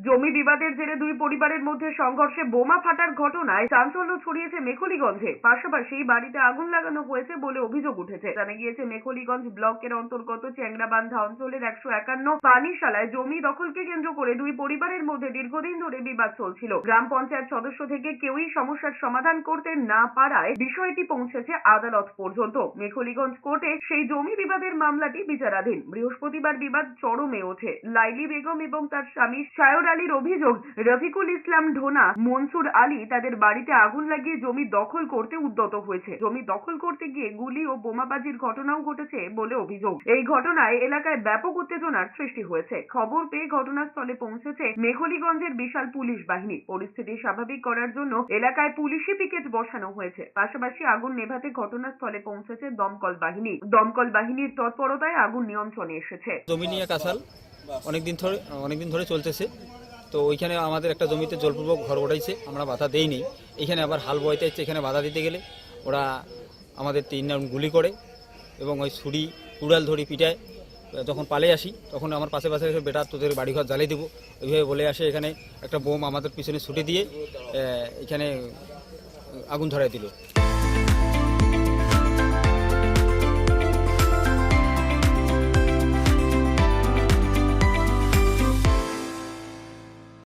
জমি বিবাদের জেরে দুই পরিবারের মধ্যে সংঘর্ষে বোমা ফাটার ঘটনায় চাঞ্চল্য ছড়িয়েছে মেখলিগঞ্জে। পাশাপাশি বাড়িতে আগুন লাগানো হয়েছে বলে অভিযোগ উঠেছে। জানা গিয়েছে, মেখলিগঞ্জ ব্লকের অন্তর্গত চেংরাবান্ধা অঞ্চলের একশো একান্ন পানিশালায় জমি দখলকে কেন্দ্র করে দুই পরিবারের মধ্যে দীর্ঘদিন ধরে বিবাদ চলছিল। গ্রাম পঞ্চায়েত সদস্য থেকে কেউই সমস্যার সমাধান করতে না পারায় বিষয়টি পৌঁছেছে আদালত পর্যন্ত। মেখলিগঞ্জ কোর্টে সেই জমি বিবাদের মামলাটি বিচারাধীন। বৃহস্পতিবার বিবাদ চরমে ওঠে। লাইলি বেগম এবং তার স্বামী সায়র আলীর অভিযোগ, রফিকুল ইসলাম ঢোনা, মনসুর আলী তাদের বাড়িতে আগুন লাগিয়ে জমি দখল করতে উদ্যত হয়েছে। জমি দখল করতে গিয়ে গুলি ও বোমাবাজির ঘটনাও ঘটেছে বলে অভিযোগ। এই ঘটনায় এলাকায় ব্যাপক উত্তেজনার সৃষ্টি হয়েছে। খবর পেয়ে ঘটনাস্থলে পৌঁছেছে মেঘলিগঞ্জের বিশাল পুলিশ বাহিনী। পরিস্থিতি স্বাভাবিক করার জন্য এলাকায় পুলিশি পিকেট বসানো হয়েছে। পাশাপাশি আগুন নেভাতে ঘটনাস্থলে পৌঁছেছে দমকল বাহিনী। দমকল বাহিনীর তৎপরতায় আগুন নিয়ন্ত্রণে এসেছে। জমি নিয়ে অনেকদিন ধরে অনেকদিন ধরে চলতেছে। তো ওইখানে আমাদের একটা জমিতে জলপূর্বক ঘর ওঠাইছে, আমরা বাধা দেইনি। এখানে আবার হাল বইতে হচ্ছে, এখানে বাধা দিতে গেলে ওরা আমাদের তিন রাউন্ড গুলি করে এবং ওই ছুরি, কুড়াল ধরি পিটায়। যখন পালে আসি, তখন আমার পাশে পাশে এসে বেটা তোদের বাড়িঘর জ্বালিয়ে দেবো। ওইভাবে বলে আসে, এখানে একটা বোম আমাদের পিছনে ছুটে দিয়ে এখানে আগুন ধরাই দিল।